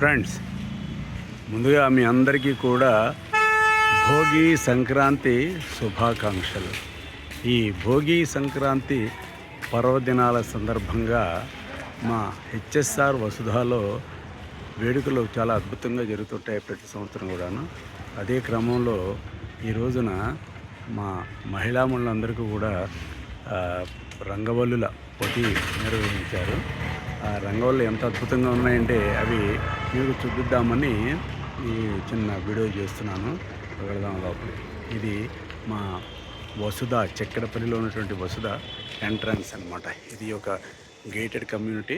Friends ముందుగా మీ అందరికీ కూడా భోగి సంక్రాంతి శుభాకాంక్షలు. ఈ భోగి సంక్రాంతి పర్వదినాల సందర్భంగా మా హెచ్ఎస్ఆర్ వసుధాలో వేడుకలు చాలా అద్భుతంగా జరుగుతుంటాయి ప్రతి సంవత్సరం కూడాను. అదే క్రమంలో ఈ రోజున మా మహిళామణులందరికీ కూడా రంగవల్లుల పోటీ నిర్వహించారు. రంగవల్లు ఎంత అద్భుతంగా ఉన్నాయంటే అవి మీకు చూపిద్దామని ఈ చిన్న వీడియో చేస్తున్నాను. వెళదాం లోపలి. ఇది మా వసుధ చక్కెరపల్లిలో ఉన్నటువంటి వసుధ ఎంట్రన్స్ అనమాట ఇది ఒక gated community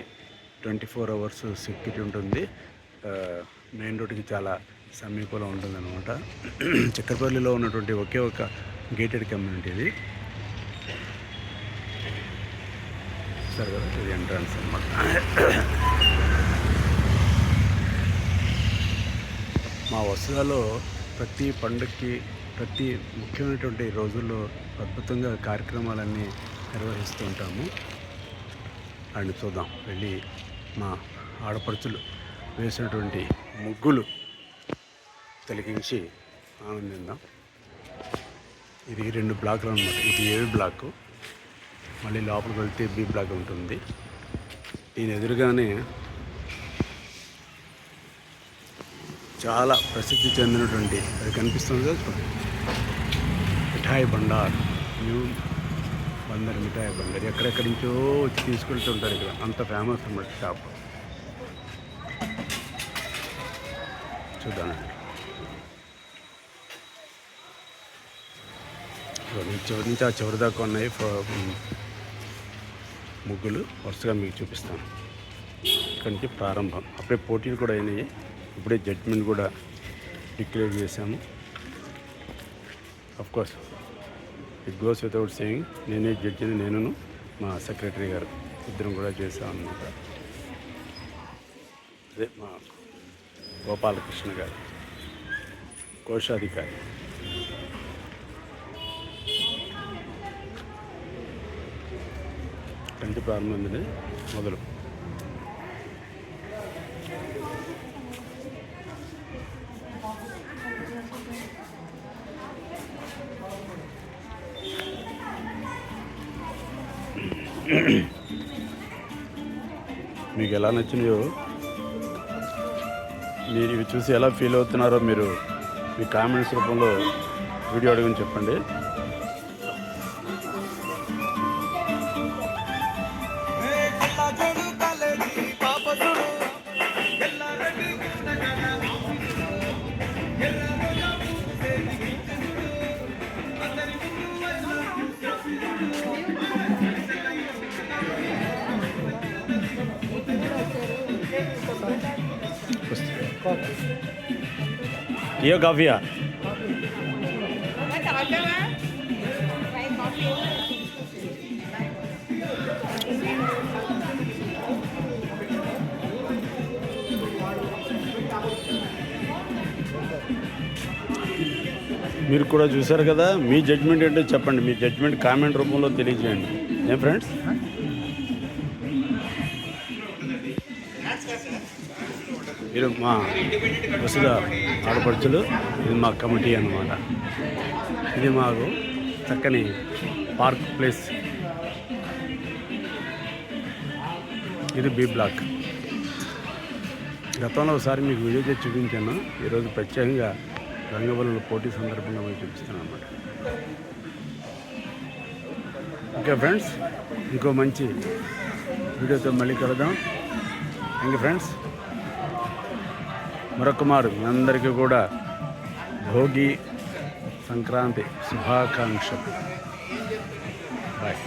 twenty four hours security ఉంటుంది. మెయిన్ రోడ్కి చాలా సమీపంలో ఉంటుంది అనమాట చక్కెరపల్లిలో ఉన్నటువంటి ఒకే ఒక గేటెడ్ కమ్యూనిటీ ఇది. చూశారు కదా ఇది ఎంట్రన్స్ అనమాట మా వసతిలో ప్రతి పండుగకి ప్రతి ముఖ్యమైనటువంటి రోజుల్లో అద్భుతంగా కార్యక్రమాలన్నీ నిర్వహిస్తూ ఉంటాము. అండ్ చూద్దాం వెళ్ళి మా ఆడపడుచులు వేసినటువంటి ముగ్గులు తొలగించి ఆనందిద్దాం. ఇది రెండు బ్లాక్లు అనమాట ఇది ఏడు బ్లాకు. మళ్ళీ లోపలికి వెళ్తే బి బ్లాక్ ఉంటుంది. దీని ఎదురుగానే చాలా ప్రసిద్ధి చెందినటువంటి అది కనిపిస్తుంది మిఠాయి బండార్. న్యూ బందర్ మిఠాయి బండార్. ఎక్కడెక్కడి నుంచో వచ్చి తీసుకెళ్తుంటారు ఇక్కడ. అంత ఫేమస్ అన్నమాట షాప్. చూద్దాం. చివరి నుంచి ఆ చివరి దాకా ఉన్నాయి. ముగ్గులు వరుసగా మీకు చూపిస్తాను. ఇక్కడి నుంచి ప్రారంభం. అప్పుడే పోటీలు కూడా అయినాయి. ఇప్పుడే జడ్జిమెంట్ కూడా డిక్లేర్ చేశాము. Of course it goes without saying నేనే జడ్జిని నేను మా సెక్రటరీ గారు ఇద్దరం కూడా చేశామన్నమాట అదే మా గోపాలకృష్ణ గారు కోశాధికారి. కంటి ప్రారంభమైంది మొదలు. మీకు ఎలా నచ్చినాయో మీరు ఇవి చూసి ఎలా ఫీల్ అవుతున్నారో మీరు మీ కామెంట్స్ రూపంలో వీడియో అడగని చెప్పండి. ఇయో గవ్య. మీరు కూడా చూశారు కదా మీ జడ్జ్మెంట్ ఏంటో చెప్పండి. మీ జడ్జ్మెంట్ కామెంట్ రూపంలో తెలియజేయండి. ఏం ఫ్రెండ్స్ మీరు మా వసుధ ఆడపడుచులు ఇది మా కమిటీ అన్నమాట. ఇది మాకు చక్కని పార్క్ ప్లేస్. ఇది బి బ్లాక్. గతంలో ఒకసారి మీకు వీడియో చేసి చూపించాను. ఈరోజు ప్రత్యేకంగా రంగవల్లుల పోటీ సందర్భంగా మీకు చూపిస్తాను అనమాట ఓకే ఫ్రెండ్స్ ఇంకో మంచి వీడియోతో మళ్ళీ కలుద్దాం. Thank friends. మరొక మీ అందరికీ కూడా భోగి సంక్రాంతి శుభాకాంక్షలు. బాయ్